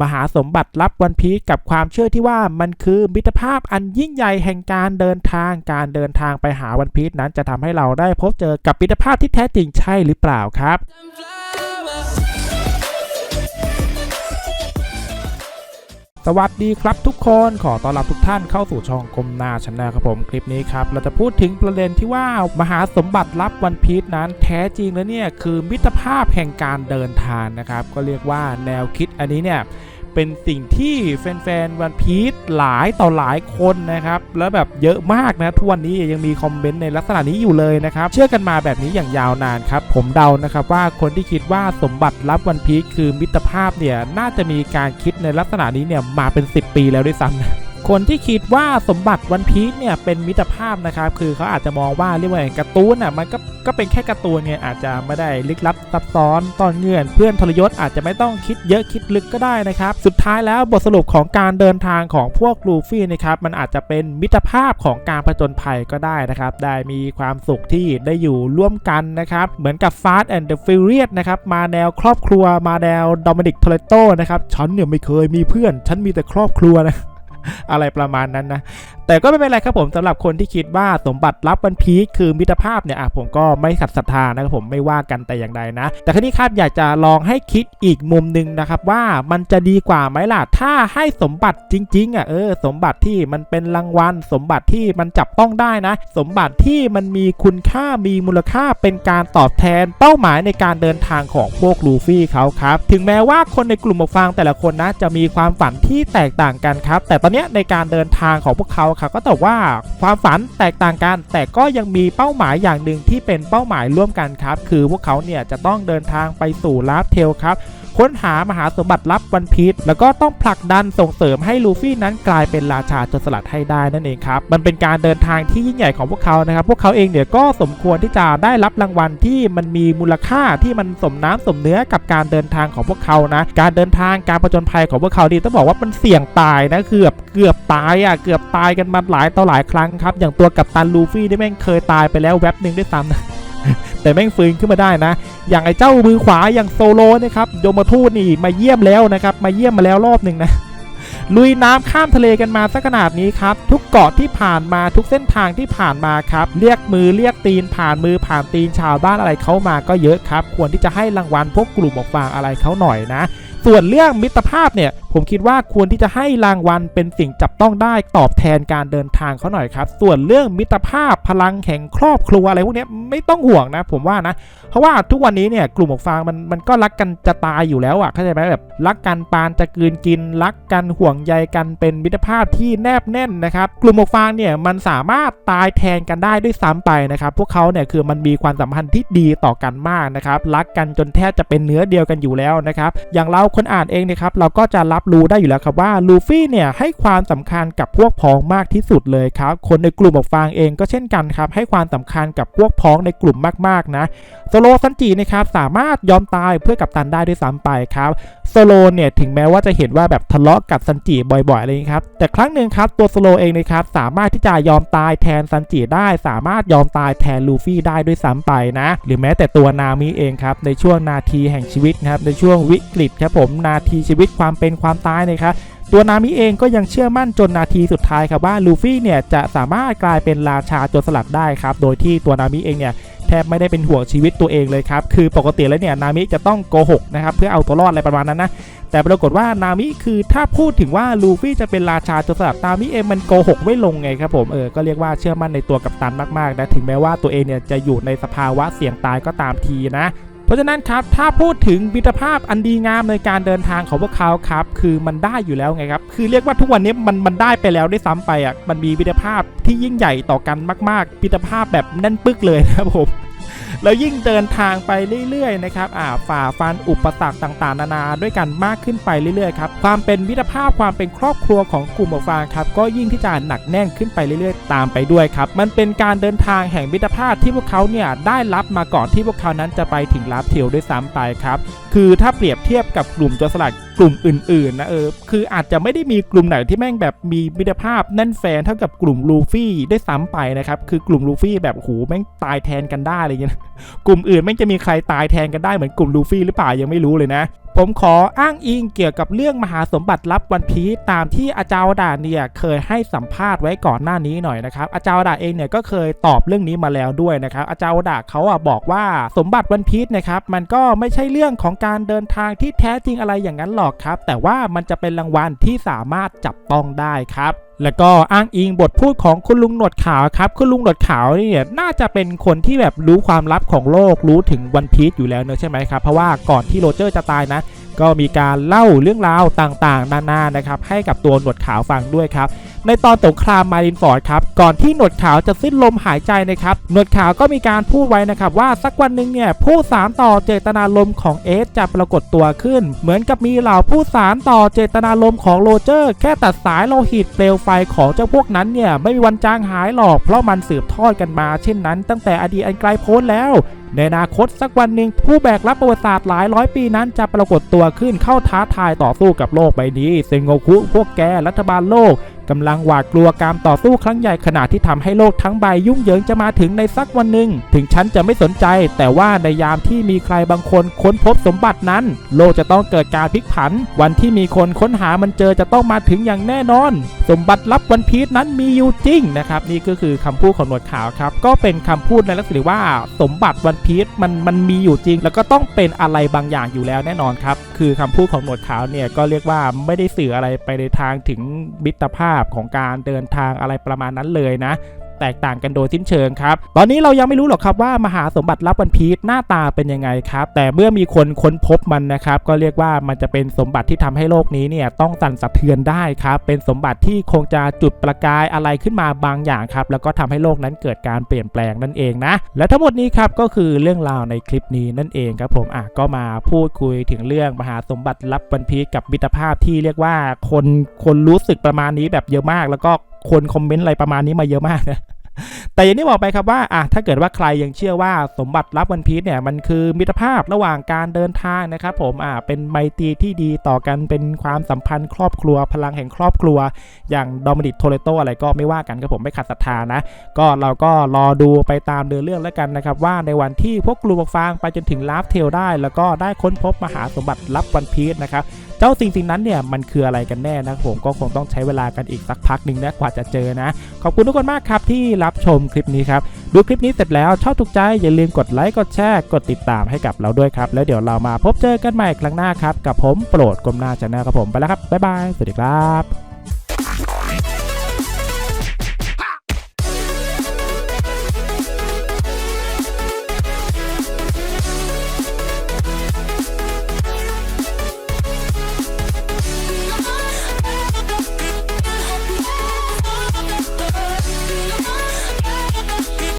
มหาสมบัติลับวันพีชกับความเชื่อที่ว่ามันคือมิตรภาพอันยิ่งใหญ่แห่งการเดินทางการเดินทางไปหาวันพีชนั้นจะทำให้เราได้พบเจอกับมิตรภาพที่แท้จริงใช่หรือเปล่าครับสวัสดีครับทุกคนขอต้อนรับทุกท่านเข้าสู่ช่องกลมนาชแนลครับผมคลิปนี้ครับเราจะพูดถึงประเด็นที่ว่ามหาสมบัติลับวันพีชนั้นแท้จริงแล้วเนี่ยคือมิตรภาพแห่งการเดินทางนะครับ ก็เรียกว่าแนวคิดอันนี้เนี่ย เป็นสิ่งที่แฟนๆวันพีชหลายต่อหลายคนนะครับ แล้วแบบเยอะมากนะทุกวันนี้ยังมีคอมเมนต์ในลักษณะนี้อยู่เลยนะครับ เชื่อกันมาแบบนี้อย่างยาวนานครับ ผมเดานะครับว่าคนที่คิดว่าสมบัติลับวันพีชคือมิตรภาพเนี่ยน่าจะมีการคิดในลักษณะนี้เนี่ยมาเป็น 10 ปีแล้วด้วยซ้ำนะ คนที่คิดว่าสมบัติวันพีชเนี่ยเป็นมิตรภาพนะครับคือเขาอาจจะมองว่าเรียกว่าอย่างการ์ตูนอะมันก็ก็เป็นแค่การ์ตูนไงอาจจะไม่ได้ลึกลับซับซ้อนตอนเงื่อน เพื่อนทรยศอาจจะไม่ต้องคิดเยอะคิดลึกก็ได้นะครับ สุดท้ายแล้วบทสรุปของการเดินทางของพวกลูฟี่นะครับมันอาจจะเป็นมิตรภาพของการผจญภัยก็ได้นะครับ ได้มีความสุขที่ได้อยู่ร่วมกันนะครับ เหมือนกับ Fast and the Furious นะครับมาแนวครอบครัวมาแนวโดมินิกโทเรโตนะครับฉันเนี่ยไม่เคยมีเพื่อน ฉันมีแต่ครอบครัวนะ อะไรประมาณนั้นนะ แต่ก็ไม่เป็นไรครับผมสำหรับคนที่คิดว่าสมบัติลับวันพีคคือมิตรภาพเนี่ยอะผมก็ไม่ขัดศรัทธานะครับผมไม่ว่ากันแต่อย่างใดนะ แต่ครั้นี้ครับอยากจะลองให้คิดอีกมุมหนึ่งนะครับว่ามันจะดีกว่าไหมล่ะถ้าให้สมบัติจริงๆอะเออสมบัติที่มันเป็นรางวัล สมบัติที่มันจับต้องได้นะ สมบัติที่มันมีคุณค่ามีมูลค่าเป็นการตอบแทนเป้าหมายในการเดินทางของพวกลูฟี่เขาครับถึงแม้ว่าคนในกลุ่มฟางแต่ละคนนะจะมีความฝันที่แตกต่างกันครับแต่ตอนนี้ในการเดินทางของพวกเขาครับก็ตอบว่าความฝันแตกต่างกัน แต่ก็ยังมีเป้าหมายอย่างหนึ่งที่เป็นเป้าหมายร่วมกันครับ คือพวกเขาเนี่ยจะต้องเดินทางไปสู่ลาฟเทลครับ ค้นหามหาสมบัติลับวันพีชแล้วก็ต้องผลักดันส่งเสริมให้ลูฟี่นั้นกลายเป็นราชาจรสลัดให้ได้นั่นเองครับมันเป็นการเดินทางที่ยิ่งใหญ่ของพวกเขานะครับพวกเขาเองเนี่ยก็สมควรที่จะได้รับรางวัลที่มันมีมูลค่าที่มันสมน้ำสมเนื้อกับการเดินทางของพวกเขานะการเดินทางการประจนภัยของพวกเขาดีต้องบอกว่ามันเสี่ยงตายนะคือบเกือบตายอะเกือบตายกันมาหลายต่อหลายครั้งครับอย่างตัวกัปตันลูฟี่นี่แม่งเคยตายไปแล้วแว็บหนึ่งด้วยซ้ำนะ แต่แม่งฟื้นขึ้นมาได้นะ อย่างไอ้เจ้ามือขวาอย่างโซโลนะครับโยมทูตนี่มาเยี่ยมแล้วนะครับ มาเยี่ยมมาแล้วรอบหนึ่งนะลุยน้ำข้ามทะเลกันมาสักขนาดนี้ครับ ทุกเกาะที่ผ่านมาทุกเส้นทางที่ผ่านมาครับ เรียกมือเรียกตีนผ่านมือผ่านตีนชาวบ้านอะไรเขามาก็เยอะครับ ควรที่จะให้รางวัลพวกกลุ่มบอกฟางอะไรเขาหน่อยนะ ส่วนเรื่องมิตรภาพเนี่ย ผมคิดว่าควรที่จะให้รางวัลเป็นสิ่งจับต้องได้ตอบแทนการเดินทางเขาหน่อยครับ ส่วนเรื่องมิตรภาพพลังแห่งครอบครัวอะไรพวกนี้ไม่ต้องห่วงนะ ผมว่านะ เพราะว่าทุกวันนี้เนี่ยกลุ่มหมวกฟางมันมันก็รักกันจะตายอยู่แล้วอะ่ะเข้าใจไหมแบบรักกันปานจะกืนกิน รักกันห่วงใยกันเป็นมิตรภาพที่แนบแน่นนะครับ กลุ่มหมวกฟางเนี่ยมันสามารถตายแทนกันได้ด้วยซ้ำไปนะครับพวกเขาเนี่ยคือมันมีความสัมพันธ์ที่ดีต่อกันมากนะครับรักกันจนแทบจะเป็นเนื้อเดียวกันอยู่แล้วนะครับอย่างเราคนอ่านเองนะครับเราก็จะรับรู้ได้อยู่แล้วครับว่าลูฟี่เนี่ยให้ความสำคัญกับพวกพ้องมากที่สุดเลยครับคนในกลุ่มหมวกฟางเองก็เช่นกันครับให้ความสำคัญกับพวกพ้องในกลุ่มมากๆนะโซโลซันจินะครับสามารถยอมตายเพื่อกับตันได้ด้วยซ้ำไปครับโซโลเนี่ยถึงแม้ว่าจะเห็นว่าแบบทะเลาะกับซันจิบ่อยๆอะไรอย่างนี้ครับแต่ครั้งหนึ่งครับตัวโซโลเองนะครับสามารถที่จะยอมตายแทนซันจิได้ สามารถยอมตายแทนลูฟี่ได้ด้วยซ้ำไปนะ หรือแม้แต่ตัวนามิเองครับในช่วงนาทีแห่งชีวิตนะครับในช่วงวิกฤตครับผมนาทีชีวิตความเป็นความตายนะครับตัวนามิเองก็ยังเชื่อมั่นจนนาทีสุดท้ายครับว่าลูฟี่เนี่ยจะสามารถกลายเป็นราชาโจรสลัดได้ครับโดยที่ตัวนามิเองเนี่ยแทบไม่ได้เป็นห่วงชีวิตตัวเองเลยครับ คือปกติแล้วเนี่ยนามิจะต้องโกหกนะครับเพื่อเอาตัวรอดอะไรประมาณนั้นนะ แต่ปรากฏว่านามิคือถ้าพูดถึงว่าลูฟี่จะเป็นราชาโจรสลัดนามิเองมันโกหกไม่ลงไงครับผม เออ ก็เรียกว่าเชื่อมั่นในตัวกัปตันมากๆนะ ถึงแม้ว่าตัวเองเนี่ยจะอยู่ในสภาวะเสี่ยงตายก็ตามทีนะ เพราะฉะนั้นครับถ้าพูดถึงมิตรภาพอันดีงามในการเดินทางของพวกเขาครับ คือมันได้อยู่แล้วไงครับ คือเรียกว่าทุกวันนี้มันมันได้ไปแล้วได้ซ้ำไปอะมันมีมิตรภาพที่ยิ่งใหญ่ต่อกันมาก ๆมิตรภาพแบบแน่นปึกเลยนะครับผม แล้วยิ่งเดินทางไปเรื่อยๆนะครับอ่าฝ่าฟันอุปสรรคต่างๆ นานาด้วยกันมากขึ้นไปเรื่อยๆครับความเป็นมิตรภาพความเป็นครอบครัวของกลุ่มหมวกฟางครับก็ยิ่งที่จะหนักแน่นขึ้นไปเรื่อยๆ ตามไปด้วยครับมันเป็นการเดินทางแห่งมิตรภาพที่พวกเขาเนี่ยได้รับมาก่อนที่พวกเขานั้นจะไปถึงลาฟเทลด้วยซ้ำไปครับคือถ้าเปรียบเทียบกับกลุ่มโจรสลัดกลุ่มอื่นๆนะเออคืออาจจะไม่ได้มีกลุ่มไหนที่แม่งแบบมีมิตรภาพแน่นแฟนเท่ากับกลุ่มลูฟี่ได้ซ้ำไปนะครับคือกลุ่มลูฟี่แบบโหแม่งตายแทนกันได้อะไรเงี้ยกลุ่มอื่นไม่จะมีใครตายแทนกันได้เหมือนกลุ่มลูฟี่หรือเปล่ายังไม่รู้เลยนะ ผมขออ้างอิงเกี่ยวกับเรื่องมหาสมบัติลับวันพีชตามที่อาจารย์ดาเนี่ยเคยให้สัมภาษณ์ไว้ก่อนหน้านี้หน่อยนะครับอาจารย์ดาเองเนี่ยก็เคยตอบเรื่องนี้มาแล้วด้วยนะครับอาจารย์ดาเขาอะบอกว่าสมบัติวันพีชนะครับมันก็ไม่ใช่เรื่องของการเดินทางที่แท้จริงอะไรอย่างนั้นหรอกครับ แต่ว่ามันจะเป็นรางวัลที่สามารถจับต้องได้ครับแล้วก็อ้างอิงบทพูดของคุณลุงหนวดขาวครับคุณลุงหนวดขาวนี่เนี่ยน่าจะเป็นคนที่แบบรู้ความลับของโลกรู้ถึงวันพีชอยู่แล้วเนอะใช่ไหมครับเพราะว่าก่อนที่โรเจอร์จะตายนะ ก็มีการเล่าเรื่องราวต่างๆ นานานะครับให้กับตัวหนวดขาวฟังด้วยครับในตอนสงครามมารินฟอร์ดครับก่อนที่หนวดขาวจะสิ้นลมหายใจนะครับหนวดขาวก็มีการพูดไว้นะครับว่าสักวันหนึ่งเนี่ยผู้สารต่อเจตนารมณ์ของเอสจะปรากฏตัวขึ้น เหมือนกับมีเหล่าผู้สารต่อเจตนารมณ์ของโรเจอร์ แค่ตัดสายโลหิตเปลวไฟของเจ้าพวกนั้นเนี่ยไม่มีวันจางหายหรอก เพราะมันสืบทอดกันมา เช่นนั้นตั้งแต่อดีตอันไกลโพ้นแล้วในอนาคตสักวันหนึ่งผู้แบกรับประวัติศาสตร์หลายร้อยปีนั้นจะปรากฏตัวขึ้นเข้าท้าทายต่อสู้กับโลกใบนี้เซงโงคุพวกแกรัฐบาลโลก กำลังหวาดกลัวการต่อสู้ครั้งใหญ่ขนาดที่ทำให้โลกทั้งใบยุ่งเหยิงจะมาถึงในสักวันหนึ่ง ถึงฉันจะไม่สนใจ แต่ว่าในยามที่มีใครบางคนค้นพบสมบัตินั้น โลกจะต้องเกิดการพลิกผัน วันที่มีคนค้นหามันเจอจะต้องมาถึงอย่างแน่นอน สมบัติลับวันพีชนั้นมีอยู่จริงนะครับ นี่ก็คือคำพูดของหนวดขาวครับ ก็เป็นคำพูดในลักษณะว่าสมบัติวันพีชมันมันมีอยู่จริง แล้วก็ต้องเป็นอะไรบางอย่างอยู่แล้วแน่นอนครับ คือคำพูดของหนวดขาวเนี่ยก็เรียกว่าไม่ได้สื่ออะไรไปในทางถึงมิตรภาพของการเดินทางอะไรประมาณนั้นเลยนะ แตกต่างกันโดยสิ้นเชิงครับ ตอนนี้เรายังไม่รู้หรอกครับว่ามหาสมบัติลับวันพีชหน้าตาเป็นยังไงครับ แต่เมื่อมีคนค้นพบมันนะครับก็เรียกว่ามันจะเป็นสมบัติที่ทำให้โลกนี้เนี่ยต้องสั่นสะเทือนได้ครับเป็นสมบัติที่คงจะจุดประกายอะไรขึ้นมาบางอย่างครับแล้วก็ทำให้โลกนั้นเกิดการเปลี่ยนแปลงนั่นเองนะและทั้งหมดนี้ครับก็คือเรื่องราวในคลิปนี้นั่นเองครับผมอะก็มาพูดคุยถึงเรื่องมหาสมบัติลับวันพีชกับมิตรภาพที่เรียกว่าคนคนรู้สึกประมาณนี้แบบเยอะมาก แล้วก็ คนคอมเมนต์อะไรประมาณนี้มาเยอะมากนะแต่อย่างที่บอกไปครับว่าอะถ้าเกิดว่าใครยังเชื่อว่าสมบัติลับวันพีชเนี่ยมันคือมิตรภาพระหว่างการเดินทางนะครับผมอะเป็นไมตรีที่ดีต่อกันเป็นความสัมพันธ์ครอบครัวพลังแห่งครอบครัว อย่างดอมินิกโทเรโตอะไรก็ไม่ว่ากันครับผมไม่ขัดศรัทธานะ ก็เราก็รอดูไปตามเดินเรื่องแล้วกันนะครับ ว่าในวันที่พวกกลุ่มฟางไปจนถึงลาฟเทลได้ แล้วก็ได้ค้นพบมหาสมบัติลับวันพีชนะครับ เจ้าสิ่งสิ่งนั้นเนี่ยมันคืออะไรกันแน่นะครับผมก็คงต้องใช้เวลากันอีกสักพักหนึ่งนะกว่าจะเจอนะ ขอบคุณทุกคนมากครับที่รับชมคลิปนี้ครับดูคลิปนี้เสร็จแล้วชอบถูกใจอย่าลืมกดไลค์กดแชร์กดติดตามให้กับเราด้วยครับแล้วเดี๋ยวเรามาพบเจอกันใหม่ครั้งหน้าครับกับผมโปรดกลมหน้าชาแนลครับผมไปแล้วครับบ๊ายบายสวัสดีครับ